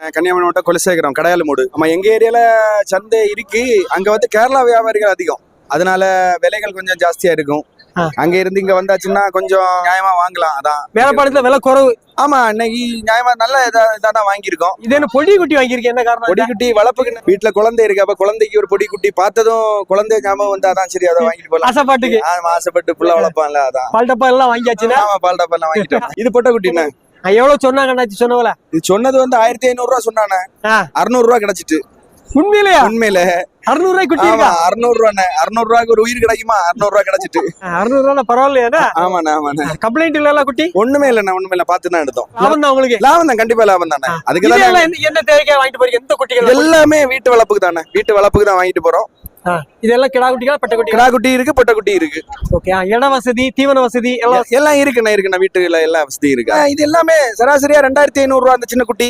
கன்னியாகுமரி மாவட்டம் குலசேகரம் கடையாளமூடு. நம்ம எங்க ஏரியால சந்தை இருக்கு. அங்க வந்து கேரளா வியாபாரிகள் அதிகம். அதனால விலைகள் கொஞ்சம் ஜாஸ்தியா இருக்கும். அங்க இருந்து இங்க வந்தாச்சுன்னா கொஞ்சம் நியாயமா வாங்கலாம். அதான். வேலைப்பாடத்துல விலை குறவு. ஆமா இன்னைக்கு நியாயமா நல்ல இதா தான் வாங்கியிருக்கோம். இது என்ன பொடி குட்டி வாங்கியிருக்கேன் என்ன காரணம்? பொடி குட்டி வளர்ப்புக்கு வீட்டுல குழந்தை இருக்கு. அப்ப குழந்தைக்கு ஒரு பொடி குட்டி பார்த்ததும் குழந்தை ஞாபகம் வந்தா அதான் சரி அதை வாங்கிட்டு போலாம். ஆசைப்பாட்டுக்கு. ஆமா, ஆசைப்பட்டு புள்ள வளர்ப்பான்ல அதான். பால் டப்பா எல்லாம் வாங்கியாச்சுன்னா? ஆமா பால் டப்பா வாங்கிட்டோம். இது பொட்டை குட்டிண்ணே? எவ்வளவு சொன்னாங்க அண்ணாச்சி சொன்னவல இது சொன்னது வந்து ஆயிரத்தி ஐநூறு ரூபா சொன்னானே. அறுநூறு ரூபா கிடைச்சிட்டு. உண்மையிலேயா? உண்மையில. அறுநூறு ரூபாய் குட்டி ஆமா இருக்கா அறுநூறு ரூபாண்ணே. அறுநூறு ரூபாய்க்கு ஒரு உயிர் கிடைக்குமா? அறுநூறு ரூபா கிடைச்சிட்டு. அறுநூறு ரூபாய் பரவாயில்லையா ஆமாண்ணே ஆமாண்ணே. கம்ப்ளைண்ட் இல்ல குட்டி? ஒண்ணுமே இல்லைண்ணே ஒண்ணுமே இல்ல பார்த்து தான் எடுத்தோம். லாபம் தான் உங்களுக்கு? லாபம் தான் கண்டிப்பா லாபம் தானே அதுக்கு என்ன- தேவைக்கா வாங்கிட்டு போறீங்க? எந்த குட்டிகள் எல்லாமே வீட்டு வளர்ப்புக்கு தானே வீட்டு வளர்ப்புக்கு தான் வாங்கிட்டு போறோம். இதெல்லாம் கிடா குட்டிகளா பட்ட குட்டிகளா கிடா குட்டி இருக்கு பொட்டை குட்டி இருக்கு. ஓகே இட வசதி தீவன வசதி எல்லாம் எல்லாம் இருக்குண்ணே இருக்குண்ணே வீட்டுல எல்லா வசதியும் இருக்கு. இது எல்லாமே சராசரியா ரெண்டாயிரத்தி ஐநூறு ரூபா அந்த சின்ன குட்டி.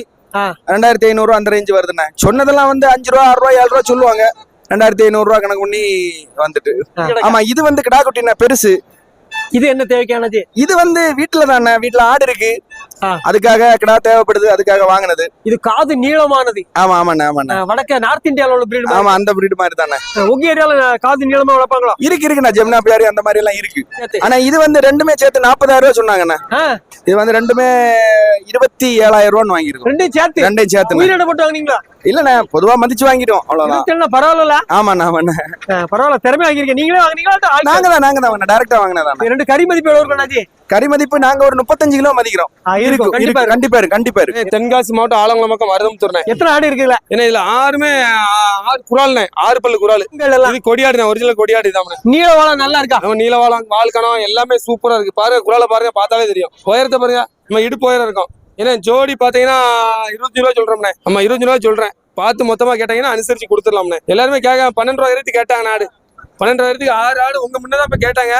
ரெண்டாயிரத்தி ஐநூறு ரூபா அந்த ரேஞ்சு வருதுண்ணே சொன்னதெல்லாம் வந்து அஞ்சு ரூபா ஆறு ரூபா ஏழு ரூபா சொல்லுவாங்க. ரெண்டாயிரத்தி ஐநூறு ரூபா கணக்கு பண்ணி வந்துட்டு. ஆமா இது வந்து கிடா குட்டிண்ணே பெருசு. இது என்ன தேவைக்கானது? இது வந்து வீட்டுல தானே வீட்டுல ஆடு இருக்கு. அதுக்காக கிடா தேவைப்படுது அதுக்காக வாங்கினது. இது காது நீளமானது. ஆமா ஆமாண்ணே ஆமாண்ணே வடக்க நார்த் இந்தியால உள்ள பிரீடு ஆமா அந்த பிரீடு மாதிரி தானே. உங்க ஏரியால காது நீளமா வளர்ப்பாங்களா? இருக்கு இருக்குண்ணா ஜெம்னா பியாரி அந்த மாதிரி எல்லாம் இருக்கு. ஆனா இது வந்து ரெண்டுமே சேர்த்து நாற்பதாயிரம் ரூபாய் சொன்னாங்கண்ணே. இது வந்து ரெண்டுமே இருபத்தி ஏழாயிரம் ரூபான்னு வாங்கிருக்கோம் ரெண்டையும் சேர்த்து. ரெண்டையும் சேர்த்து. உயிரிட போட்டு வாங்குனீங்களா? இல்லண்ணே பொதுவா மதிச்சு வாங்கிட்டோம் அவ்வளவுதான். பரவாயில்ல ஆமாண்ணா ஆமாண்ணே. பரவாயில்ல திறமை வாங்கிருக்கீங்க நீங்களே வாங்குனீங்களா நாங்க தான் நாங்க தான் டேரக்டா வாங்கினதாண்ணா. இது ரெண்டு கறி மதிப்பு எவ்வளவு? கறி மதிப்பு நாங்க ஒரு முப்பத்தஞ்சு கிலோ மதிக்கிறோம். இருக்கும் கண்டிப்பா. கண்டிப்பா இருக்கு கண்டிப்பா இருக்கு. ஏய், தென்காசி மாவட்டம் ஆலங்குளம் பக்கம் மருதம் துறனேன் எத்தனை ஆடு இருக்குல்ல ஏன்னா இதுல ஆறுமே ஆறு குரால்னே ஆறு பல்லு குரால் இது கொடியாடுனே ஒரிஜினல் கொடியாடு தான் நீள வாழம் நல்லா இருக்கா? நீலவாளம் வால்கணம் எல்லாமே சூப்பரா இருக்கு. பாருங்க குரால பாருங்க பார்த்தாலே தெரியும். உயரத்தை பாருங்க நம்ம இடுப்பு உயரம் இருக்கும். ஏன்னா ஜோடி பாத்தீங்கன்னா இருபத்தி ரூபா சொல்றோம்ண்ணே நம்ம இருபத்தி ரூபா சொல்றேன். பார்த்து மொத்தமா கேட்டீங்கன்னா அனுசரிச்சு கொடுத்துடலாம்ண்ணே எல்லாருமே கேட்க பன்னெண்டு ரூபாயிரத்துக்கு கேட்டாங்க நாடு பன்னெண்டு ரூபாயிரத்துக்கு ஆறு ஆடு உங்க முன்னதான் இப்ப கேட்டாங்க.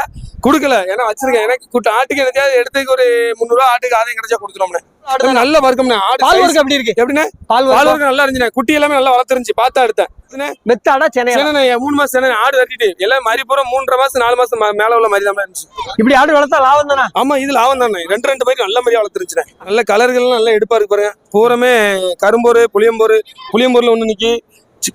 கொடுக்கல. ஏன்னா வச்சிருக்கேன். எனக்கு கூட்ட ஆட்டுக்கு என்னத்தையாவது எடுத்துக்கு ஒரு முந்நூறுவா ஆட்டுக்கு ஆதாயம் கிடைச்சா கொடுத்துருவோம்ண்ணே ஆடு நல்ல வர்க்கம்ண்ணே ஆடு பால் வர்க்கம் எப்படி இருக்கு? எப்படிண்ணே? பால் பால் வர்க்கம் நல்லா இருந்துச்சுண்ணே. குட்டி எல்லாமே நல்லா வளர்த்துருந்துச்சு. பார்த்தா எடுத்தேன். மெத்தாடா சேனண்ணே, மூணு மாசம் சேனண்ணே, ஆடு வெட்டிட்டு. எல்லாம் மாதிரி பூரா மூன்றரை மாசம் நாலு மாசம் மேல உள்ள மாதிரி தான் இருந்துச்சு. இப்படி ஆடு வளர்த்தா லாபம் தானே? ஆமா இது லாபம் தானே. ரெண்டு ரெண்டு மாதிரி நல்ல மாதிரியா வளர்த்துருச்சுண்ணே நல்ல கலர்கள் நல்லா எடுப்பா இருக்கு பாருங்க. பூரமே கரும்போரு புளியம்போரு புளியம்போர்ல ஒண்ணு நிக்கி.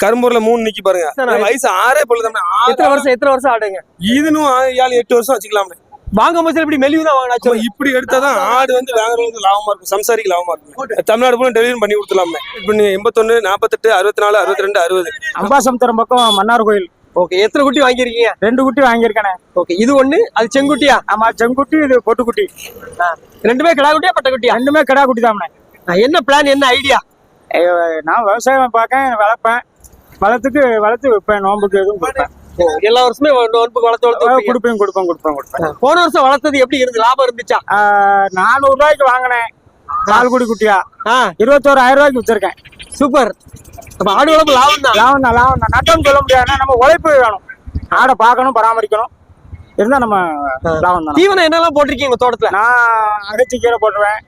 கரும்போர்ல மூணு நிக்கி பாருங்க. வயசு ஆறே பொழுது எத்தனை வருஷம் எத்தனை வருஷம் ஆடுங்க? இதுனும் ஏழு எட்டு வருஷம் வச்சுக்கலாம்ண்ணே வாங்கும் போது இப்படி மெலிவு தான் வாங்கினாச்சு. இப்படி எடுத்தாதான் ஆடு வந்து வாங்குறவங்களுக்கு லாபமா இருக்கும். சம்சாரிக்கு லாபமா இருக்கும். தமிழ்நாடு பூரா டெலிவரி பண்ணி கொடுத்துலாமே இப்போ நீங்க எண்பத்தொன்னு நாற்பத்தெட்டு அறுபத்தி நாலு அறுபத்தி ரெண்டு அறுபது அம்பாசமுத்திரம் பக்கம் மன்னார் கோயில். ஓகே எத்தனை குட்டி வாங்கியிருக்கீங்க? ரெண்டு குட்டி வாங்கியிருக்கேனே. ஓகே இது ஒண்ணு அது செங்குட்டியா? ஆமா செங்குட்டி இது பொட்டுக்குட்டி. ரெண்டுமே கிடா குட்டியா பட்ட குட்டியா? ரெண்டுமே கிடா குட்டி தானே என்ன பிளான் என்ன ஐடியா நான் விவசாயம் பார்க்கேன் வளர்ப்பேன் வளர்த்துக்கு வளர்த்து விற்பேன் நோம்புக்கு எதுவும் கொடுப்பேன். எல்லா வருஷமே நோன்புக்கு வளர்த்து வளர்த்து. கொடுப்பேன் கொடுப்பேன் கொடுப்பேன் கொடுப்பேன். போன வருஷம் வளர்த்தது எப்படி இருந்து லாபம் இருந்துச்சா? நானூறு ரூபாய்க்கு வாங்கினேன். பால்குடி குட்டியா. இருபத்தோராயிரம் ரூபாய்க்கு வித்திருக்கேன். சூப்பர். அப்ப ஆடு வளர்ப்பு லாபம் தான். லாபம் தான் லாபம் தான். நட்டம் சொல்ல முடியாதுன்னா நம்ம உழைப்பு வேணும். ஆடை பார்க்கணும் பராமரிக்கணும். இருந்தா நம்ம லாபம் தான். தீவனம் என்னெல்லாம் போட்டிருக்கீங்க தோட்டத்துல? நான் அகச்சி கீரை போட்டுருவேன்.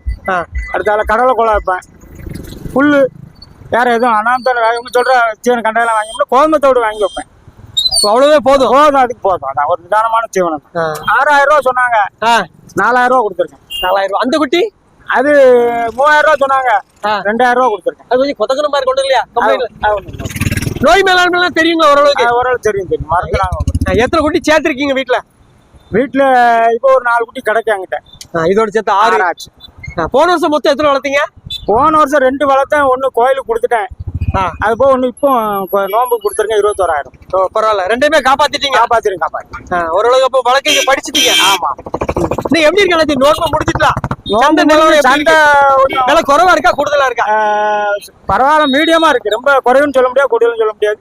அடுத்தால கடலை குழா வைப்பேன். புல்லு வேற எதுவும் அனாமத்தான் இவங்க சொல்ற தீவனம் கண்டையெல்லாம் வாங்கி கோதுமத்தோடு வாங்கி வைப்பேன். அவ்வளவே போதும்? போதும் அதுக்கு போதும். அதான் ஒரு நிதானமான தீவனம் தான். ஆறாயிரம் ரூபா சொன்னாங்க. நாலாயிரம் ரூபா கொடுத்துருக்கேன். நாலாயிரம் ரூபாய் அந்த குட்டி? அது மூவாயிரம் ரூபா சொன்னாங்க. ரெண்டாயிரம் ரூபா கொடுத்துருக்கேன். அது கொஞ்சம் கொத்தக்கன மாதிரி கொண்டு இல்லையா. நோய் மேலாண்மை எல்லாம் தெரியுங்களா ஓரளவுக்கு? ஓரளவு தெரியும் தெரியும். மறந்துடாங்க எத்தனை குட்டி சேர்த்திருக்கீங்க வீட்டுல வீட்டுல இப்போ ஒரு நாலு குட்டி கிடைக்கும் என்கிட்ட. இதோட சேர்த்து ஆறு. ஆச்சு போன வருஷம் மொத்தம் எத்தனை வளர்த்தீங்க? போன வருஷம் ரெண்டு வளர்த்தேன் ஒண்ணு கோயிலுக்கு கொடுத்துட்டேன். ஆ. அது போக ஒண்ணு இப்போ நோம்பு கொடுத்துருக்கேன் இருபத்தோராயிரம். ஓ, பரவாயில்ல. ரெண்டையுமே காப்பாத்திட்டீங்க. காப்பாத்திரும் காப்பாத்தி ஆ, ஓரளவுக்கு அப்போ வழக்கங்க படிச்சிட்டீங்க. ஆமா. நீ எப்படி இருக்க நோட்பு முடிச்சிட்டலாம் சந்தை நிலவரம் சண்டை விலை குறைவா இருக்கா கூடுதலா இருக்கா? பரவாயில்ல மீடியமா இருக்கு. ரொம்ப குறைவுன்னு சொல்ல முடியாது கூடுதல்னு சொல்ல முடியாது.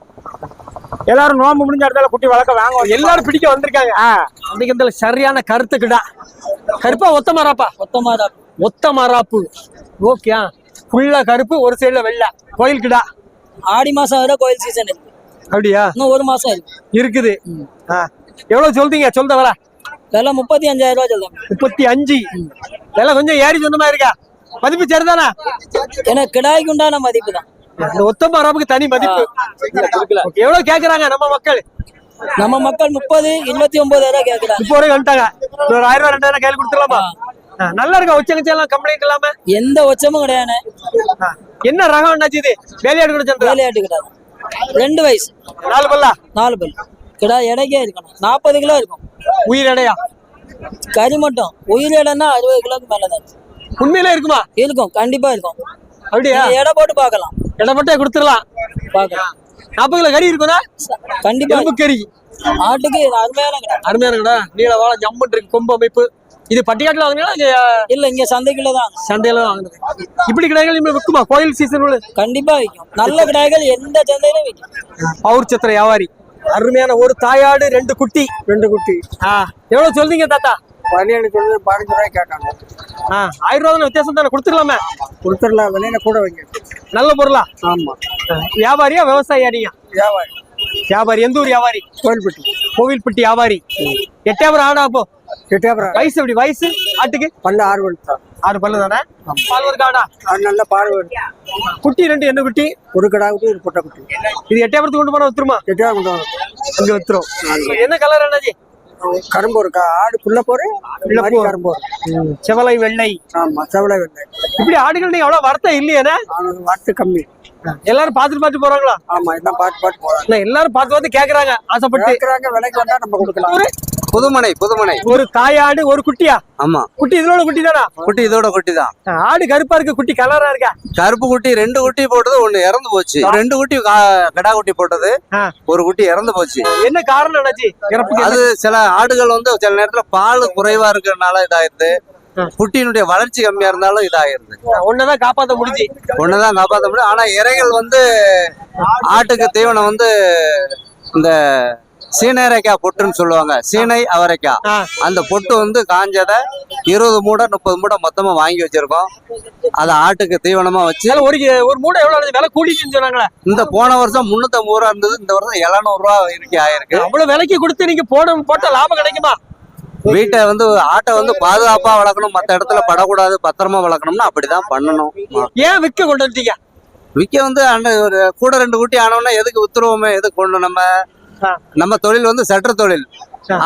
எல்லாரும் நோம்பு முடிஞ்ச இடத்துல குட்டி வளர்க்க வாங்க எல்லாரும் பிடிக்க வந்திருக்காங்க. அன்னைக்கு இந்த சரியான கருத்துக்குடா. கருப்பா ஒத்த மாறாப்பா மொத்த மாதம் ஒத்த மாறாப்பு ஓகே ஃபுல்லா கருப்பு ஒரு சைடுல வெள்ளை. கோயிலுக்குடா. ஆடி மாசம் வரை கோயில் சீசன் இருக்கு. அப்படியா? இன்னும் ஒரு மாசம் இருக்கு. இருக்குது. ஆ. எவ்வளவு சொல்றீங்க? சொல்ற வர விலை முப்பத்தி அஞ்சாயிரம் ரூபாய் சொல்றாங்க முப்பத்தி அஞ்சு விலை கொஞ்சம் ஏறி சொன்ன மாதிரி இருக்கா? மதிப்பு சரிதானா? ஏன்னா கிடாய்க்கு உண்டான மதிப்பு தான். இந்த ஒத்த தனி மதிப்பு. எவ்வளவு கேக்குறாங்க நம்ம மக்கள்? நம்ம மக்கள் முப்பது இருபத்தி ஒன்பதாயிரம் ரூபாய் கேக்குறாங்க. இப்போ வரைக்கும் வந்துட்டாங்க. ஒரு ஆயிரம் ரூபாய் ரெண்டாயிரம் கையில் கொடுத்துடலாமா? நல்லா இருக்கா? உச்சங்கச்சி எல்லாம் கம்ப்ளைண்ட் இல்லாம? எந்த உச்சமும் கிடையாது என்ன ரகம் என்னாச்சு இது? வேலையாடு கூட சந்திரா வேலையாட்டு கிடா ரெண்டு வயசு. நாலு பல்லா? நாலு பல் கிடா எடைக்கே இருக்கணும். நாற்பது கிலோ இருக்கும். உயிர் எடையா? கறி மட்டும். உயிர் எடைன்னா அறுபது கிலோக்கு மேல தான் உண்மையிலே இருக்குமா? இருக்கும். கண்டிப்பா இருக்கும். அப்படியா? எடை போட்டு பார்க்கலாம். இடப்பட்டே கொடுத்துடலாம். பார்க்கலாம். நாற்பது கிலோ கறி இருக்கும்னா கண்டிப்பா. கறி. ஆட்டுக்கு அருமையான கிடா. அருமையான கடை. நீள வாழ ஜம்முன் இருக்கு. கொம்பு அமைப்பு. இது பட்டிக்காட்டுல வாங்கினா இங்க இல்ல இங்க சந்தைக்குள்ள தான் சந்தையில தான் வாங்குறது இப்படி கடைகள் இனிமே விற்குமா? கோயில் சீசன் உள்ள கண்டிப்பா விற்கும் நல்ல கிடாய்கள் எந்த சந்தையிலும் விற்கும் பவுர் சத்திர வியாபாரி. அருமையான ஒரு தாயாடு ரெண்டு குட்டி. ரெண்டு குட்டி. ஆ எவ்வளவு சொல்றீங்க தாத்தா? பனியனு சொல்லி பதினஞ்சு ரூபாய் கேட்காங்க ஆ ஆயிரம் ரூபா வித்தியாசம் தானே? கொடுத்துடலாமே? கொடுத்துடலாம் விலையில கூட வைங்க. நல்ல பொருளா? ஆமா. வியாபாரியா விவசாயியா நீங்க? வியாபாரி. வியாபாரி. எந்த ஊர் வியாபாரி? கோயில்பட்டி. கோவில்பட்டி வியாபாரி. எட்டாயிரம் ஆடா அப்போ? கிட்டேபுரம் வயசு எப்படி? வயசு? ஆட்டுக்கு? பல்ல ஆறு தான் ஆறு பல்லு தானே? பால் ஒரு காடா அது நல்ல பார்வை குட்டி ரெண்டு என்ன குட்டி? ஒரு கடா குட்டி ஒரு பொட்டை குட்டி. இது எட்டாயிரத்துக்கு கொண்டு போனா வித்துருமா எட்டாயிரம் கொண்டு வரும் அங்க வித்துரும் என்ன கலர் என்னது கரும்பு இருக்கா ஆடு புள்ள போரு. கரும்பு செவலை வெள்ளை. ஆமா செவலை வெள்ளை. இப்படி ஆடுகள் நீங்க அவ்வளவு வருத்தம் இல்லையானே வாட்டு கம்மி. எல்லாரும் பார்த்துட்டு பார்த்துட்டு போறாங்களா? ஆமா எல்லாம் போறாங்க. இல்ல எல்லாரும் பார்த்து பார்த்து கேக்குறாங்க. ஆசைப்பட்டு. கேட்கறாங்க விலைக்கு வந்தா நம்ம கொடுக்கலாம். புதுமனை புதுமனை. ஒரு தாயாடு ஒரு குட்டியா? ஆமா. குட்டி இதோட குட்டி தானா? குட்டி இதோட குட்டி தான். ஆடு கருப்பா இருக்கு குட்டி கலரா இருக்கா? கருப்பு குட்டி ரெண்டு குட்டி போட்டது ஒண்ணு இறந்து போச்சு. ரெண்டு குட்டி கடா குட்டி போட்டது. ஒரு குட்டி இறந்து போச்சு. என்ன காரணம் என்னாச்சு? அது சில ஆடுகள் வந்து சில நேரத்துல பால் குறைவா இருக்கிறதுனால இதாயிருது. குட்டியினுடைய வளர்ச்சி கம்மியா இருந்தாலும் இதாயிருது ஒன்னதான் காப்பாத்த முடிஞ்சு. ஒண்ணுதான் காப்பாற்ற முடியும். ஆனா இறைகள் வந்து ஆட்டுக்கு தீவனம் வந்து இந்த சீனரைக்காய் பொட்டுன்னு சொல்லுவாங்க. சீனை அவரைக்காய். அந்த பொட்டு வந்து காஞ்சதை இருபது மூடை முப்பது மூடை மொத்தமா வாங்கி வச்சிருக்கோம். அதை ஆட்டுக்கு தீவனமா வச்சு ஒரு ஒரு மூட்டை எவ்வளவு? விலை கூடிச்சுன்னு சொன்னாங்களே. இந்த போன வருஷம் முன்னூத்தம்பது ரூபா இருந்தது இந்த வருஷம் எழுநூறு ரூபா இருக்கு ஆயிருக்கு. அவ்வளவு விலைக்கு கொடுத்து நீங்க போட போட்ட லாபம் கிடைக்குமா? வீட்டை வந்து ஆட்டை வந்து பாதுகாப்பா வளர்க்கணும். மத்த இடத்துல படக்கூடாது பத்திரமா வளர்க்கணும்னா அப்படிதான் பண்ணணும். ஏன் விற்க கொண்டு வந்துட்டீங்க? விக்க வந்து அண்ணன் ஒரு கூட ரெண்டு குட்டி ஆனோம்னா எதுக்கு வித்துருவோமே எதுக்கு கொண்டு நம்ம. நம்ம தொழில் வந்து சற்று தொழில்.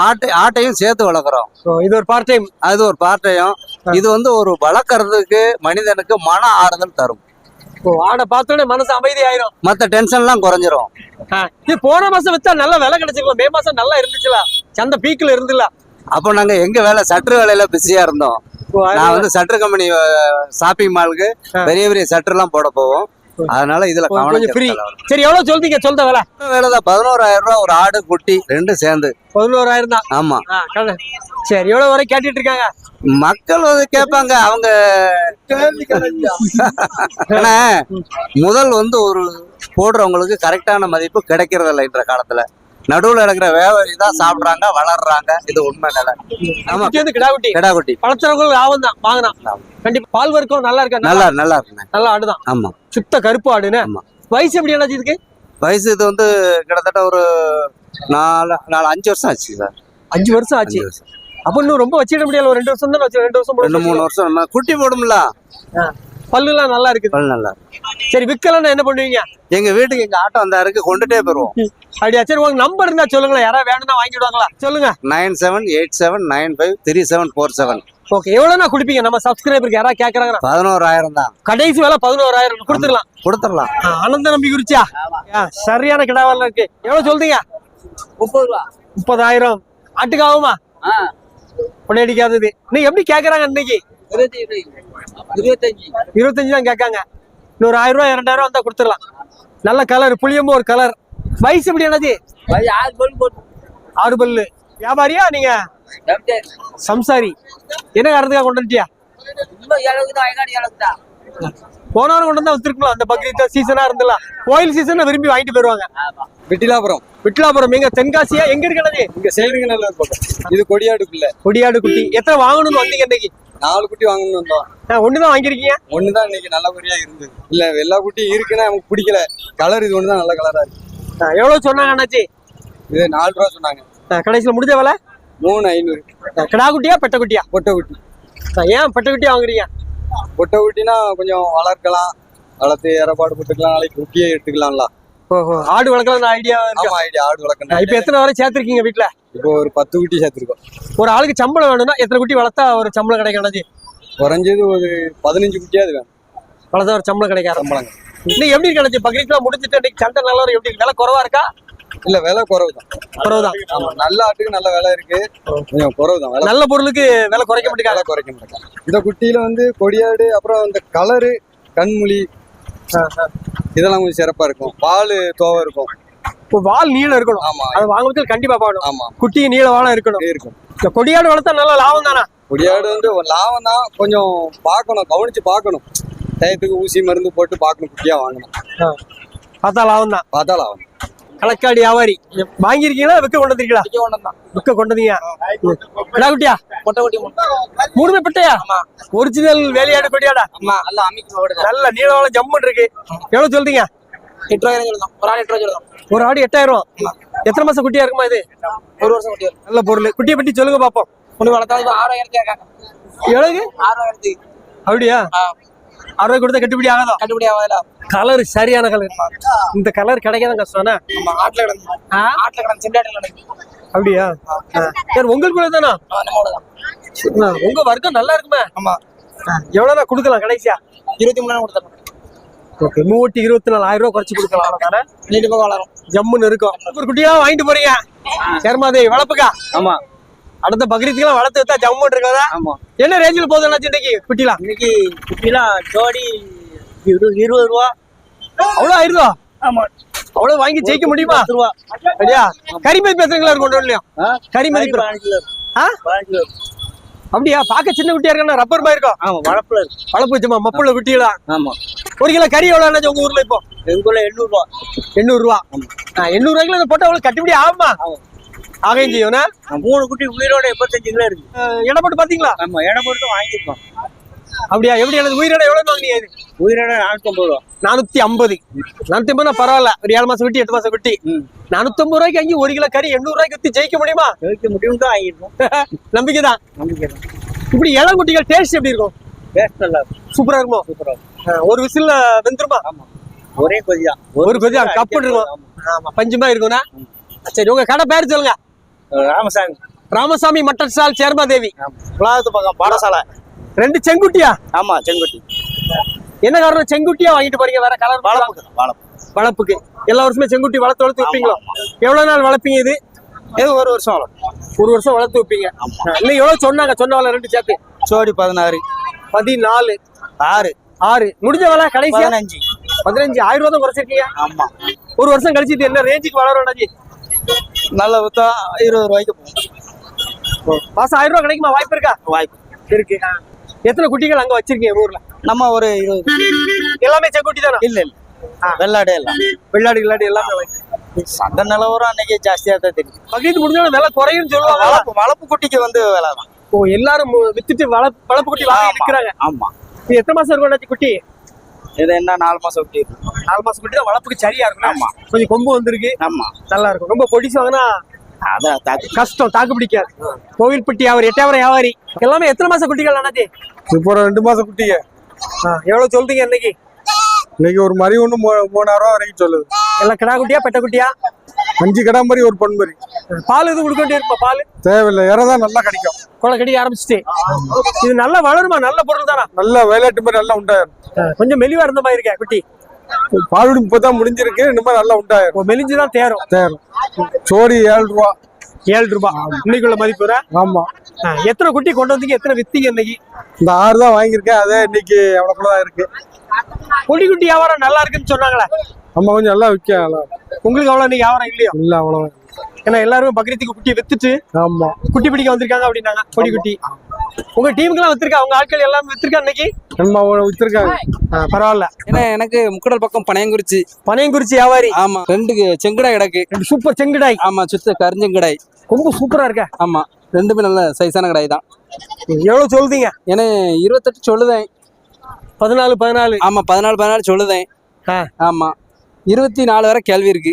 ஆட்டை ஆட்டையும் சேர்த்து வளர்க்குறோம். இது ஒரு பார்ட் டைம் அது ஒரு பார்ட்டையும் இது வந்து ஒரு வளர்க்கறதுக்கு மனிதனுக்கு மன ஆறுதல் தரும். ஆடை பார்த்தோன்னே மனசு அமைதி ஆயிரும் மத்த டென்ஷன்லாம் குறைஞ்சிரும். இது போன மாசம் வித்தா நல்ல விலை கிடைச்சிருக்கும். மே மாசம் நல்லா இருந்துச்சுல. சந்தை பீக்ல இருந்துல. அப்போ நாங்க எங்க வேலை? சற்று வேலையில பிஸியா இருந்தோம். நான் வந்து சட்ரு கம்பெனி ஷாப்பிங் மாலுக்கு. பெரிய பெரிய சட்டர்லாம் போட போவோம். அதனால இதுல கவனம் ஃப்ரீ. சரி எவ்வளவு சொல்றீங்க? சொல்ற விலை. வேலை தான் பதினோராயிரம் ரூபாய் ஒரு ஆடு குட்டி ரெண்டும் சேர்ந்து. பதினோராயிரம் தான். ஆமா. சரி எவ்வளவு வரை கேட்டுட்டு இருக்காங்க? மக்கள் வந்து கேட்பாங்க அவங்க முதல் வந்து ஒரு போடுறவங்களுக்கு கரெக்டான மதிப்பு கிடைக்கிறது இல்லை இன்ற காலத்துல. நடுவுல இருக்கிற வியாபாரி தான் சாப்பிடுறாங்க வளர்றாங்க. இது உண்மை நிலை. ஆமா. குட்டி வந்து கிடா குட்டி கிடா குட்டி பழச்சவங்களுக்கு லாபம் தான். வாங்கினா. கண்டிப்பா பால் வரைக்கும் நல்லா இருக்கா? நல்லா. நல்லா இருக்குண்ணே. நல்லா ஆடுதான். ஆமா. சுத்த கருப்பு ஆடுன்னு. ஆமா. வயசு எப்படி என்னாச்சு இதுக்கு? வயசு இது வந்து கிட்டத்தட்ட ஒரு நாலு நாலு அஞ்சு வருஷம் ஆச்சு சார். அஞ்சு வருஷம் ஆச்சு. அப்ப இன்னும் ரொம்ப வச்சிட முடியல. ஒரு ரெண்டு வருஷம் தான் ரெண்டு வருஷம் ரெண்டு மூணு வருஷம். குட்டி போடும்ல. பல்லு எல்லாம் நல்லா இருக்குது. பல் நல்லா சரி விக்கலாம் என்ன பண்ணுவீங்க? எங்க வீட்டுக்கு எங்க ஆட்டோ வந்தாருக்கு கொண்டுட்டே போயிருவோம். அப்படியா? சரி உங்க நம்பர் இருந்தா சொல்லுங்களேன். யாராவது வேணும்னா வாங்கிடுவாங்களா? சொல்லுங்க. Nine seven eight seven nine five three seven four seven. Okay எவ்வளவுனா குடிப்பீங்க? நம்ம சப்ஸ்கிரைபருக்கு யாராவது கேக்குறாங்க பதினோராயிரம் தான். கடைசி வேலை பதினோராயிரம். கொடுத்துடலாம். கொடுத்துடலாம். ஆ, ஆனந்த நம்பி குறிச்சா? சரியான கிடாவெல்லாம் இருக்கு. எவ்வளவு சொல்றீங்க? முப்பது ரூபா முப்பதாயிரம். ஆட்டுக்கு ஆகுமா அடிக்காதது நீ எப்படி கேக்குறாங்க இன்னைக்கு? இருபத்தஞ்சு இருபத்தஞ்சு தான் கேட்காங்க. இன்னொரு ஆயிரம் ரூபாய் இரண்டாயிரம் ரூபா வந்தா கொடுத்துடலாம். நல்ல கலர் புளியம்பு ஒரு கலர் வயசு எப்படி என்னது? ஆறு போட்டு பல்லு. வியாபாரியா நீங்க? சம்சாரி. என்ன காரணத்துக்காக கொண்டு வந்துட்டியா? போனவரும் தான் கொண்டு வந்தா வச்சிருக்கலாம் அந்த பக்ரீத் சீசனா இருந்தலாம். கோயில் சீசன் விரும்பி வாங்கிட்டு போயிருவாங்க. விட்டிலாபுரம். விட்லாபுரம் எங்க தென்காசியா எங்க இருக்கிறது? இங்க சேவிங்க நல்லா இருக்கும் இது கொடியாடுக்குள்ள. கொடியாடு குட்டி எத்தனை வாங்கணும்னு வந்தீங்க இன்னைக்கு? நாலு குட்டி வாங்கணும்னு வந்தோம். ஆ, ஒண்ணுதான் வாங்கிருக்கீங்க ஒண்ணுதான் இன்னைக்கு நல்லபடியா இருந்தது. இல்ல எல்லா குட்டியும் இருக்குன்னா நமக்கு பிடிக்கல. கலர் இது ஒண்ணுதான் நல்ல கலரா இருக்கு. எவ்வளவு சொன்னாங்க அண்ணாச்சி? இது நாலு ரூபா சொன்னாங்க. கடைசியில முடிஞ்ச வேலை? மூணு ஐநூறு. கிடா குட்டியா பெட்ட குட்டியா? பொட்டை குட்டி. ஏன் பெட்ட குட்டியா வாங்குறீங்க? பொட்டை குட்டினா கொஞ்சம் வளர்க்கலாம். வளர்த்து ஏறப்பாடு போட்டுக்கலாம். நாளைக்கு குட்டியே எடுத்துக்கலாம்ல. ஓஹோ. ஆடு வளர்க்கலாம் ஐடியா இருக்கு? ஐடியா ஆடு வளர்க்கணும். இப்ப எத்தனை வரை சேர்த்திருக்கீங்க வீட்டுல இப்போ ஒரு பத்து குட்டி சேர்த்துருக்கோம். ஒரு ஆளுக்கு சம்பளம் வேணும்னா எத்தனை குட்டி வளர்த்தா ஒரு சம்பளம் கிடைக்கும் குறைஞ்சது ஒரு பதினஞ்சு குட்டியாவது வேணும். அவ்வளவுதான் ஒரு சம்பளம் கிடைக்க ஆரம்பிச்சு இன்னைக்கு எப்படி கிடைச்சு? பக்ரீத்லாம் முடிஞ்சுட்டு இன்னைக்கு சந்தை நிலவரம் எப்படி? விலை குறவா இருக்கா? இல்ல விலை குறவு தான் குறவுதான். ஆமா நல்ல ஆட்டுக்கு நல்ல விலை இருக்கு. கொஞ்சம் குறவு தான் நல்ல பொருளுக்கு விலை குறைக்க மாட்டேங்க? விலை குறைக்க மாட்டாங்க. இந்த குட்டியில வந்து கொடியாடு அப்புறம் இந்த கலரு கண்மொழி இதெல்லாம் கொஞ்சம் சிறப்பா இருக்கும். பால் தோவை இருக்கும். இப்போ வால் நீளம் இருக்கணும். ஆமா. அது வாங்குறதுக்கு கண்டிப்பா பார்க்கணும் ஆமா. குட்டி நீள வாழம் இருக்கணும். இருக்கும். இந்த கொடியாடு வளர்த்தா நல்ல லாபம் தானே? கொடியாடு வந்து லாபம் தான். கொஞ்சம் பார்க்கணும் கவனிச்சு பார்க்கணும். டயத்துக்கு ஊசி மருந்து போட்டு பார்க்கணும் குட்டியா வாங்கணும். பார்த்தா லாபம் தான். பார்த்தா லாபம். களக்காடி வியாபாரி வாங்கியிருக்கீங்களா? விற்க கொண்டு வந்திருக்கீங்களா? விற்க கொண்டு வந்தீங்க. கிடா குட்டியா? பொட்டை குட்டி மூணுமே பிட்டையா? ஒரிஜினல் வேலையாடு கொடியாடா? நல்லா நீளவாளம் ஜம்முன்னு இருக்கு. எவ்வளவு சொல்றீங்க? ஒரு ஆடு எட்டாயிரம் எத்தனை மாசம் குட்டியா இருக்குமா இது? ஒரு வருஷம் குட்டி நல்ல பொருள். குட்டியை பற்றி சொல்லுங்க பாப்போம். ஒண்ணு வளர்த்தா கேட்காங்க எவ்வளவு ஆறாயிரத்தி அப்படியா. அறுபது கொடுத்தா கட்டுப்படி ஆகாதோ? கட்டுப்படி ஆகாதுல கலர் சரியான கலர். இந்த கலர் கிடைக்காத கஷ்டம்னா நம்ம ஆட்டுல கிடந்து. ஆட்டுல கிடந்து செண்டாட்டில் கிடந்து. அப்படியா. சரி உங்களுக்கு தானா? தான் உங்க வர்க்கம் நல்லா இருக்குமே? ஆமா. எவ்வளவு கொடுக்கலாம் கடைசியா? இருபத்தி மூணு கொடுத்துருவோம் ஓகே மூவட்டி இருபத்தி நாலாயிரம் ரூபாய் குறைச்சு கொடுக்கலாம் அவ்வளவுதானே? நீட்டு வளரும். ஜம்முன்னு இருக்கும். ஒரு குட்டியா வாங்கிட்டு போறீங்க. சர்மாதேவி வளர்ப்புக்கா? ஆமா. அடுத்த பக்ரீத்துக்கெல்லாம் வளர்த்து வித்தா ஜம்முன்னு இருக்காதா? ஆமா. என்ன ரேஞ்சில் போகுது அண்ணாச்சி இன்னைக்கு? குட்டிலாம் இன்னைக்கு குட்டிலாம் ஜோடி இருபது ரூபா. அவ்வளவு ஆயிருதா ஆமா. அவ்வளவு வாங்கி ஜெயிக்க முடியுமா? ரூபா. சரியா? கரிமதி பேசுறீங்களா இருக்கும் ஒன்றும்? கரிமதி. அப்படியா? பார்க்க சின்ன குட்டியா இருக்கா ரப்பர் மாதிரி இருக்கும் ஆமா வளப்புல இருக்கு. வளர்ப்பு வச்சுமா? மப்புள்ள குட்டிகளா? ஆமா. ஒரு கிலோ கறி எவ்வளவு உங்க ஊர்ல இப்போ? எங்க ஊர்ல எண்ணூறு ரூபா. எண்ணூறு ரூபா. எண்ணூறு ரூபாய்க்குள்ள போட்டோ அவ்வளவு கட்டுப்படி ஆகுமா? ஆகையும் செய்யும்னா மூணு குட்டி உயிரோட எண்பத்தஞ்சு கிலோ இருக்கு. இடம் போட்டு பாத்தீங்களா நம்ம இடம் பொறுத்து வாங்கியிருக்கோம். அப்படியா? எப்படி எனக்கு உயிரோட எவ்வளவு வாங்கினீங்க இது உயிரோட நானூத்தி ஐம்பது ரூபா. நானூத்தி ஐம்பது. நானூத்தி ஐம்பதுனா பரவாயில்ல. ஒரு ஏழு மாசம் குட்டி எட்டு மாசம் குட்டி ம். நானூத்தி ஐம்பது ரூபாய்க்கு அங்கே ஒரு கிலோ கறி எண்ணூறு ரூபாய்க்கு வித்து ஜெயிக்க முடியுமா? ஜெயிக்க முடியும் தான் வாங்கியிருக்கோம். நம்பிக்கை தான் நம்பிக்கை தான் இப்படி இளம் குட்டிகள் டேஸ்ட் எப்படி இருக்கும்? டேஸ்ட் நல்லா இருக்கும். சூப்பரா இருக்குமோ? சூப்பரா இருக்கும். ஒரு விசில்ல வெந்துருமா? ஆமா. ஒரே கொதி தான் ஒரு கொதி தான், கப்புன்னு இருக்கும். ஆமா. பஞ்சுமா இருக்கும்னா? சரி உங்க கடை பேர் சொல்லுங்க. ராமசாமி. ராமசாமி மட்டன் ஸ்டால் சேர்மாதேவி உலகத்து பக்கம் பாடசாலை. ரெண்டு செங்குட்டியா? ஆமா செங்கோட்டி. என்ன காரணம்? செங்குட்டியா வாங்கிட்டு போறீங்க? வேற கலர் வாழைப்பூ வளர்ப்புக்கு எல்லா வருஷமே செங்குட்டி வளர்த்து வளர்த்து வைப்பீங்களோ? எவ்வளவு நாள் வளர்ப்பீங்க இது? இது ஒரு வருஷம் ஒரு வருஷம் வளர்த்து வைப்பீங்க. இன்னும் எவ்வளவு சொன்னாங்க? சொன்ன வேலை ரெண்டு சேர்த்து. சோடி பதினாறு. பதினாலு. ஆறு. ஆறு. முடிஞ்ச வேலை கடைசியா? பதினஞ்சு. பதினஞ்சு. ஆயிரம் ரூபா தான் குறைச்சிருக்கீங்க. ஆமா. ஒரு வருஷம் கழிச்சு இது என்ன ரேஞ்சுக்கு வளரும் நல்ல வித்தா இருபது ரூபாய்க்கு போகும். மாசம் ஆயிரம் ரூபாய் கிடைக்குமா? வாய்ப்பு இருக்கா? வாய்ப்பு இருக்கு. எத்தனை குட்டிகள் அங்க வச்சிருக்கீங்க ஊர்ல? நம்ம ஒரு இருபது. எல்லாமே செங்குட்டி தானே? இல்ல இல்ல. வெள்ளாடு எல்லாம். வெள்ளாடு கிள்ளாடு எல்லாமே சந்தை நிலவரம் அன்னைக்கு ஜாஸ்தியா தான் தெரியுது. பக்கத்து முடிஞ்சாலும் விலை குறையும் சொல்லுவாங்க. வளப்பு வளப்பு குட்டிக்கு வந்து விலை தான். ஓ எல்லாரும் வித்துட்டு வள- வளர்ப்பு குட்டி வாங்கி விற்கிறாங்க. ஆமா. எத்தனை மாசம் இருக்கும் குட்டி? இது என்ன நாலு மாசம் குட்டி நாலு மாசம் குட்டி தான் வளர்ப்புக்கு சரியா இருக்கும் ஆமா. கொஞ்சம் கொம்பு வந்திருக்கு. ஆமா. நல்லா இருக்கும். ரொம்ப பொடிச்சு வாங்கினா அதான் கஷ்டம் தாக்கு பிடிக்காது. கோவில்பட்டி வியாபாரி எட்டாவரம் வியாபாரி. எல்லாமே எத்தனை மாசம் குட்டிகள் அண்ணாச்சி? இப்போ ஒரு ரெண்டு மாசம் குட்டிங்க. ஆ, எவ்வளவு சொல்றீங்க இன்னைக்கு? இன்னைக்கு ஒரு மரி ஒன்று மூணாயிரம் ரூபா வரைக்கும் சொல்லுது. எல்லாம் கிடா குட்டியா பெட்ட குட்டியா? அஞ்சு கடை மாதிரி ஒரு பண் மாதிரி பால் இது கொடுக்க வேண்டியிருப்பா பால்? தேவையில்லை. இறதான் நல்லா கிடைக்கும். கொலை கடிக்க ஆரம்பிச்சிட்டு. இது நல்லா வளருமா? நல்ல பொருள் தானா? நல்லா விளையாட்டு மாதிரி நல்லா உண்டாயிரும். கொஞ்சம் மெலிவா இருந்த மாதிரி இருக்கா குட்டி. பாலுடி இப்பதான் முடிஞ்சிருக்கு. மாதிரி நல்லா உண்டாயிரும். மெலிஞ்சுதான் தேரும். தேரும். சோடி ஏழு ரூபா. ஏழு ரூபாய் இன்னைக்குள்ள மதிப்பு? ஆமா. எத்தனை குட்டி கொண்டு வந்தீங்க? எத்தனை வித்தீங்க இன்னைக்கு? இந்த ஆறு தான் வாங்கியிருக்கேன். அதே இன்னைக்கு அவ்வளோக்குள்ள தான் இருக்கு. குட்டி குட்டி வியாபாரம் நல்லா இருக்குன்னு சொன்னாங்களே. நம்ம கொஞ்சம் நல்லா விற்க உங்களுக்கு அவ்வளவு இன்னைக்கு வியாபாரம் இல்லையோ? இல்லை அவ்வளோ ஏன்னா எல்லாருமே பக்ரீத்துக்கு குட்டி வித்துட்டு ஆமா. குட்டி பிடிக்க வந்திருக்காங்க அப்படின்னாங்க கொடி குட்டி. உங்க டீமுக்குலாம் வித்திருக்கா? உங்க ஆட்கள் எல்லாம் வித்திருக்கா இன்னைக்கு? நம்ம வித்துருக்காங்க ஆ, பரவாயில்ல. ஏன்னா எனக்கு முக்கடல் பக்கம் பனையங்குறிச்சி. பனையங்குறிச்சி வியாபாரி. ஆமா ரெண்டு செங்கடாய் கிடக்கு. சூப்பர் செங்குடாய். ஆமா சுத்த கரிஞ்சங்கடாய். ரொம்ப சூப்பரா இருக்க. ஆமா ரெண்டுமே நல்ல சைஸான கடாய் தான். எவ்வளவு சொல்றீங்க? ஏன்னா இருபத்தெட்டு சொல்லுதேன். பதினாலு பதினாலு. ஆமா பதினாலு பதினாலு சொல்லுதேன். ஆமா. இருபத்தி நாலு வரை கேள்வி இருக்கு.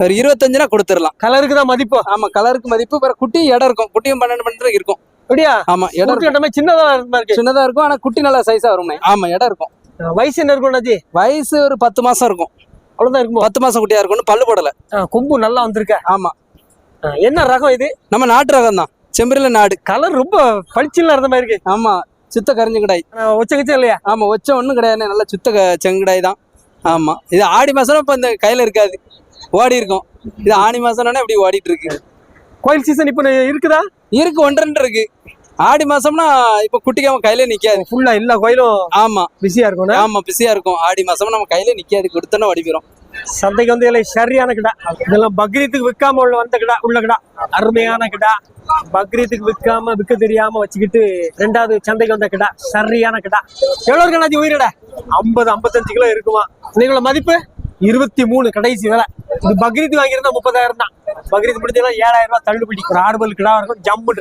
ஒரு இருபத்தஞ்சுனா கொடுத்துடலாம். கலருக்கு தான் மதிப்பு. ஆமா கலருக்கு மதிப்பு வேற குட்டியும் இடம் இருக்கும். குட்டியும் பன்னெண்டு பன்னெண்டு இருக்கும். அப்படியா? ஆமா இடம் மாதிரி சின்னதா இருக்க. சின்னதா இருக்கும் ஆனா குட்டி நல்லா சைஸா வரும்ண்ணே ஆமா இடம் இருக்கும். வயசு என்ன இருக்கும் வயசு ஒரு பத்து மாசம் இருக்கும். அவ்வளவுதான் இருக்குமோ? பத்து மாசம் குட்டியா இருக்கும்னு பல்லு போடல. கொம்பு நல்லா வந்திருக்க. ஆமா. என்ன ரகம் இது? நம்ம நாட்டு ரகம் தான். செம்பரில நாடு. கலர் ரொம்ப பளிச்சுல இருந்த மாதிரி இருக்கு. ஆமா சுத்த கரிஞ்சு கிடாய். ஒச்ச கச்சம் இல்லையா? ஆமா ஒச்ச ஒண்ணும் கிடையாது. நல்ல சுத்த செங்கிடாய் தான். ஆமா. இது ஆடி மாசம் இப்ப இந்த கையில இருக்காது. ஓடி இருக்கும். இது ஆணி மாசம்னா இப்படி ஓடிட்டு இருக்கு. கோயில் சீசன் இப்ப இருக்குதா? இருக்கு ஒன்றரை இருக்கு. ஆடி மாசம்னா இப்ப குட்டிக்காம கையில நிக்காது. ஃபுல்லா எல்லா கோயிலும் ஆமா. பிஸியா இருக்கும் ஆமா பிஸியா இருக்கும். ஆடி மாசம் நம்ம கையில நிக்காது. கொடுத்தோன்னா ஓடி போயிரும். சந்தைக்கு வந்து இதில் சரியான கிடா. இதெல்லாம் பக்ரீத்துக்கு விற்காம உள்ள வந்த கிடா உள்ள கிடா. அருமையான கிடா. பக்ரீத்துக்கு விற்காம விற்க தெரியாம வச்சுக்கிட்டு ரெண்டாவது சந்தைக்கு வந்த கிடா. சரியான கிடா. எவ்வளவு இருக்கணாச்சி உயிரிட? ஐம்பது ஐம்பத்தஞ்சு கிலோ இருக்குமா? இன்னைக்குள்ள மதிப்பு? இருபத்தி மூணு கடைசி விலை. இது பக்ரீத் வாங்கியிருந்தா முப்பதாயிரம் தான். பக்ரீத் முடிஞ்சதெல்லாம் ஏழாயிரம் ரூபாய் தள்ளுபடி. ஒரு ஆறுபல் கிடா இருக்கும் ஜம்முன்னு